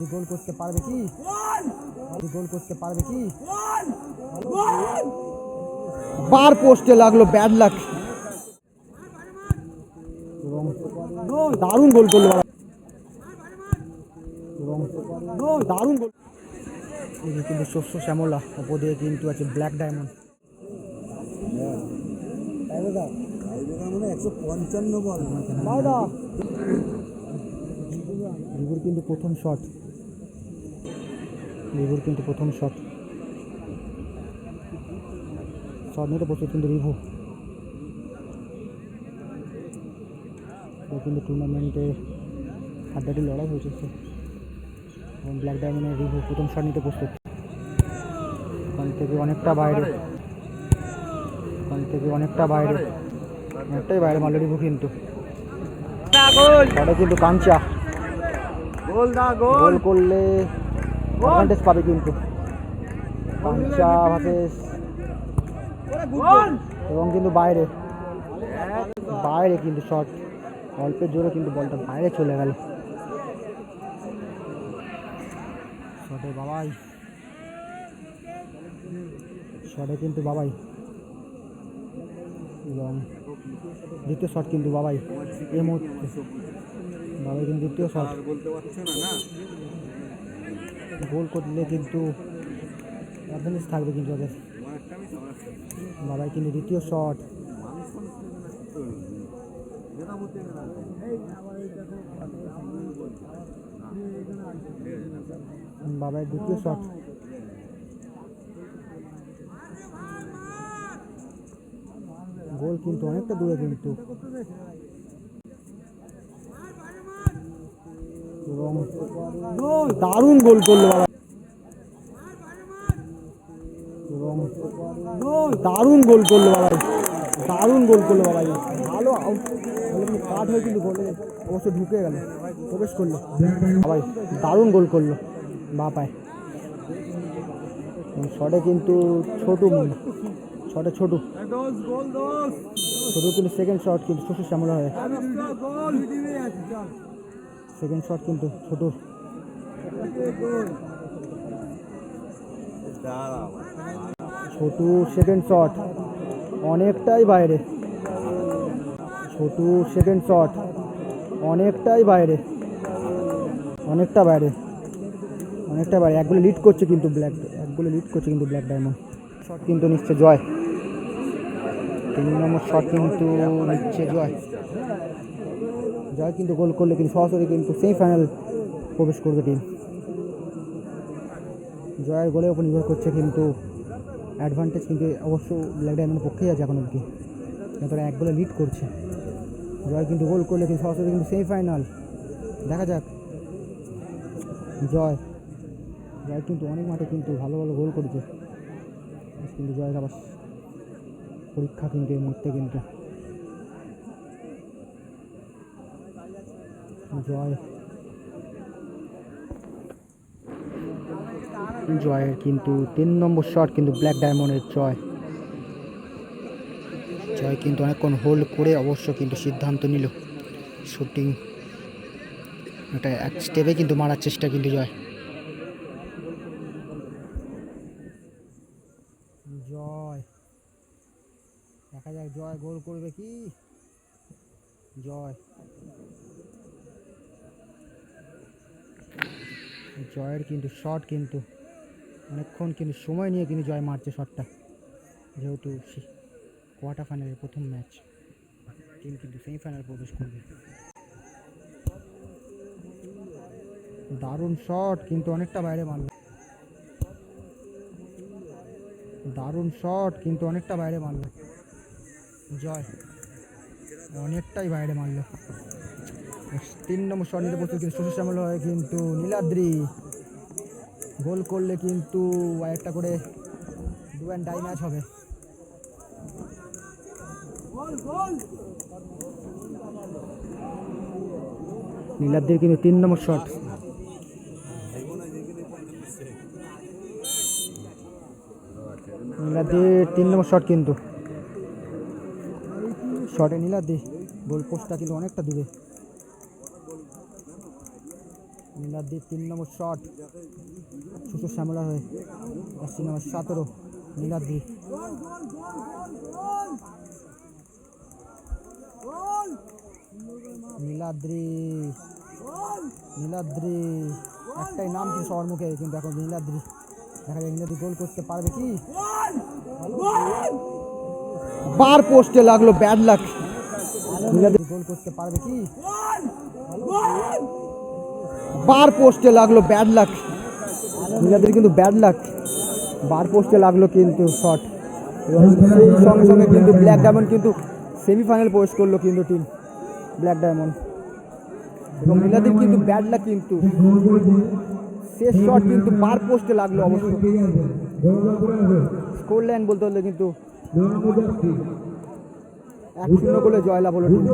গোল করতে পারবে কি? গোল! করতে পারবে কি? বার পোস্টে লাগল ব্যাড লাক। এবং দারুণ গোল করল। এবং দারুণ গোল। কিন্তু শস্য শ্যামলা দিয়ে কিন্তু আছে ব্ল্যাক ডায়মন্ড একশো পঞ্চান্ন বল কিন্তু প্রথম শট রিভুর কিন্তু প্রথম শট শট নিতে প্রস্তুত কিন্তু রিভু। কিন্তু টুর্নামেন্টে হাড্ডাটি লড়াই হয়েছে। এবং ব্ল্যাক ডায়মন্ডের রিভু প্রথম শট নিতে প্রস্তুত। ওখান থেকে অনেকটা বাইরে। ওখান থেকে অনেকটা বাইরে। অনেকটাই বাইরে মারল রিভু কিন্তু। কিন্তু কাঞ্চা। গোল দা গোল করলে অ্যাডভান্টেজ পাবে কিন্তু। পাঞ্চা এবং কিন্তু বাইরে। বাইরে কিন্তু শট অল্পের জোরে কিন্তু বলটা বাইরে চলে গেল। বাবাই। শটে কিন্তু বাবাই। এবং দ্বিতীয় শট কিন্তু বাবাই। এই মুহূর্তে। বাবাই কিন্তু দ্বিতীয় শট বলতে পারছ না গোল করলে কিন্তু অ্যাডভান্টেজ থাকবে কিন্তু ওদের। তোমার একটা আমি আমার একটা বাবাই কিন্তু দ্বিতীয় শট মানুষ মানুষ কিন্তু না সত্য যেটা বলতে গেলে এই আমার এই দেখো বাবাই দ্বিতীয় শট গোল কিন্তু অনেকটা দূরে কিন্তু। দারুণ গোল করল বাবা। দারুণ গোল করল বাবাই দারুণ গোল করল বাবাই ভালো কাট হয়ে কিন্তু গোলে অবশ্য ঢুকে গেল। প্রবেশ করল। বাবাই দারুণ গোল করল। বা পায় শটে কিন্তু ছোটু শটে ছোটু। ছোটু কিন্তু সেকেন্ড শট কিন্তু শ্বশুর সামলা হয়। সেকেন্ড শট কিন্তু দাঁড়াও ছোটু সেকেন্ড শট অনেকটাই বাইরে। ছোটু সেকেন্ড শট অনেকটাই বাইরে। অনেকটা বাইরে। অনেকটা বাইরে। এক গোলে লিড করছে কিন্তু ব্ল্যাক এক গোলে লিড করছে কিন্তু ব্ল্যাক ডায়মন্ড শট কিন্তু নিচ্ছে জয়। তিন নম্বর শট কিন্তু নিচ্ছে জয়। জয় কিন্তু গোল করলে কিন্তু সরাসরি কিন্তু সেমিফাইনাল প্রবেশ করবে টিম জয়ের গোলের উপর নির্ভর করছে কিন্তু অ্যাডভান্টেজ কিন্তু অবশ্য ব্ল্যাক ডায়মন্ডের পক্ষেই আছে এখন অবধি। তারা এক গোলে লিড করছে। জয় কিন্তু গোল করলে কিন্তু সরাসরি কিন্তু সেমিফাইনাল দেখা যাক। জয়। জয় কিন্তু অনেক মাঠে কিন্তু ভালো ভালো গোল করেছে। কিন্তু জয়ের আবার পরীক্ষা কিন্তু এই মুহূর্তে কিন্তু জয়। জয়ের কিন্তু তিন নম্বর শট কিন্তু ব্ল্যাক ডায়মন্ডের জয়। জয় কিন্তু অনেকক্ষণ হোল্ড করে অবশ্য কিন্তু সিদ্ধান্ত নিল। শুটিং এটা এক স্টেপে কিন্তু মারার চেষ্টা কিন্তু জয়। জয়। দেখা যাক জয় গোল করবে কি? জয়। জয়ের কিন্তু শট কিন্তু অনেকক্ষণ কিন্তু সময় নিয়ে কিন্তু জয় মারছে শটটা যেহেতু কোয়ার্টার ফাইনালের প্রথম ম্যাচ টিম কিন্তু সেমিফাইনাল প্রবেশ করবে। দারুণ শট কিন্তু অনেকটা বাইরে মারল। দারুণ শট কিন্তু অনেকটা বাইরে মারল। জয় অনেকটাই বাইরে মারলো। তিন নম্বর শট নিতে প্রস্তুত কিন্তু সুশীল শ্যামল হয়, কিন্তু নীলাদ্রি গোল করলে কিন্তু একটা করে দু অ্যান্ড ডাই ম্যাচ হবে। নীলাদ্রির কিন্তু তিন নম্বর শট নীলাদ্রির তিন নম্বর শট কিন্তু। শটে নীলাদ্রি, গোল পোস্টটা কিন্তু অনেকটা দূরে। নীলাদ্রির তিন নম্বর শট সুশো শ্যামলার হয়ে আসছে নম্বর সতেরো নীলাদ্রি নীলাদ্রি নীলাদ্রি একটাই নাম কিন্তু সবার মুখে, কিন্তু এখন নীলাদ্রি দেখা যায় নীলাদ্রি গোল করতে পারবে কি? বার পোস্টে লাগল ব্যাড লাক। নীলাদ্রি গোল করতে পারবে কি? বার পোস্টে লাগল ব্যাড লাক নীলাদ্রি কিন্তু ব্যাড লাক বার পোস্টে লাগল কিন্তু শট এবং সেই সঙ্গে সঙ্গে কিন্তু ব্ল্যাক ডায়মন্ড কিন্তু সেমিফাইনাল প্রবেশ করল কিন্তু টিম ব্ল্যাক ডায়মন্ড এবং নীলাদ্রির কিন্তু ব্যাড লাক কিন্তু শেষ শট কিন্তু বার পোস্টে লাগল অবশ্যই। স্কোর লাইন বলতে হলে কিন্তু এক শূন্য গোলে জয়লাভ হলো টিম